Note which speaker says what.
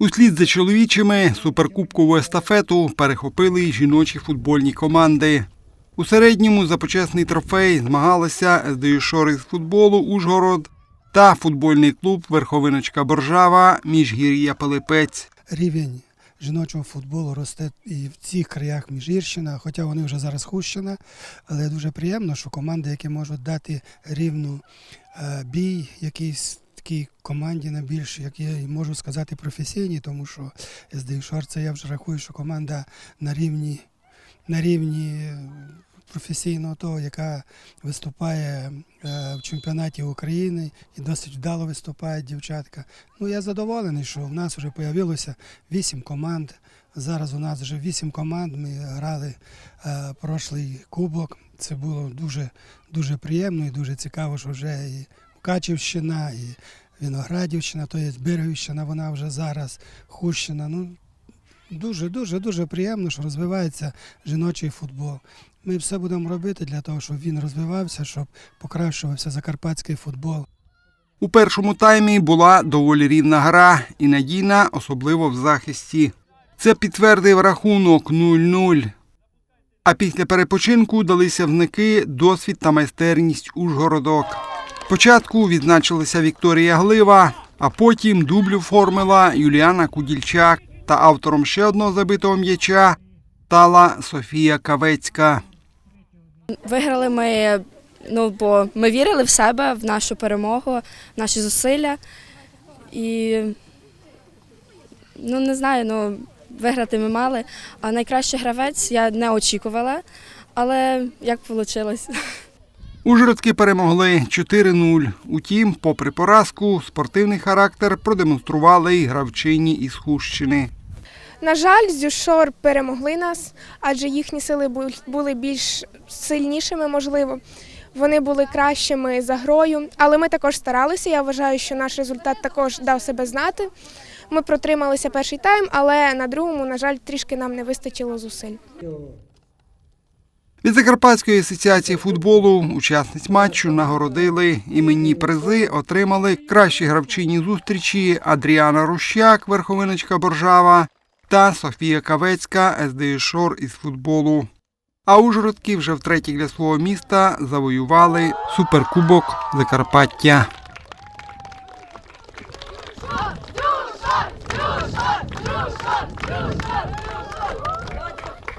Speaker 1: Услід за чоловічими суперкубкову естафету перехопили й жіночі футбольні команди. У середньому за почесний трофей змагалися СДЮ Шори з футболу Ужгород та футбольний клуб Верховиночка Боржава Міжгір'я Пилипець.
Speaker 2: рівень жіночого футболу росте і в цих краях Міжгірщина, хоча вони вже зараз Хущина, але дуже приємно, що команди, які можуть дати рівну е, бій якійсь такій команді на більш, як я можу сказати, професійній, тому що СДЮ Шор це я вже рахую, що команда на рівні, на рівні е, професійного того, яка виступає е, в чемпіонаті України і досить вдало виступає дівчатка. Ну я задоволений, що в нас вже з'явилося вісім команд. Зараз у нас вже вісім команд. Ми грали е, прошлий кубок. Це було дуже, дуже приємно і дуже цікаво, що вже Мукачівщина, і Виноградівщина, то є Берегівщина, вона вже зараз Хущина. Ну, дуже, дуже, дуже приємно, що розвивається жіночий футбол. Ми все будемо робити для того, щоб він розвивався, щоб покращувався закарпатський футбол.
Speaker 1: У першому таймі була доволі рівна гра і надійна, особливо в захисті. Це підтвердив рахунок 0-0. А після перепочинку далися вники досвід та майстерність Ужгородок. Спочатку відзначилася Вікторія Глива, а потім дублю формила Юліана Кудільчак та автором ще одного забитого м'яча стала Софія Кавецька.
Speaker 3: Виграли ми, ну бо ми вірили в себе, в нашу перемогу, в наші зусилля. І ну не знаю, ну виграти ми мали. А найкращий гравець я не очікувала, але як вийшло.
Speaker 1: Ужгородки перемогли 4-0. Утім, попри поразку, спортивний характер продемонстрували й гравчині із Хущини.
Speaker 4: На жаль, Зюшор перемогли нас, адже їхні сили були більш сильнішими, можливо. Вони були кращими за грою, але ми також старалися. Я вважаю, що наш результат також дав себе знати. Ми протрималися перший тайм, але на другому, на жаль, трішки нам не вистачило зусиль.
Speaker 1: Від Закарпатської асоціації футболу учасниць матчу нагородили іменні призи, отримали кращі гравчині зустрічі Адріана Рущак, верховиночка Боржава та Софія Кавецька, СДЮ Шор із футболу. А Ужгородки вже втретє для свого міста завоювали суперкубок Закарпаття.
Speaker 5: Дружа, дружа, дружа, дружа.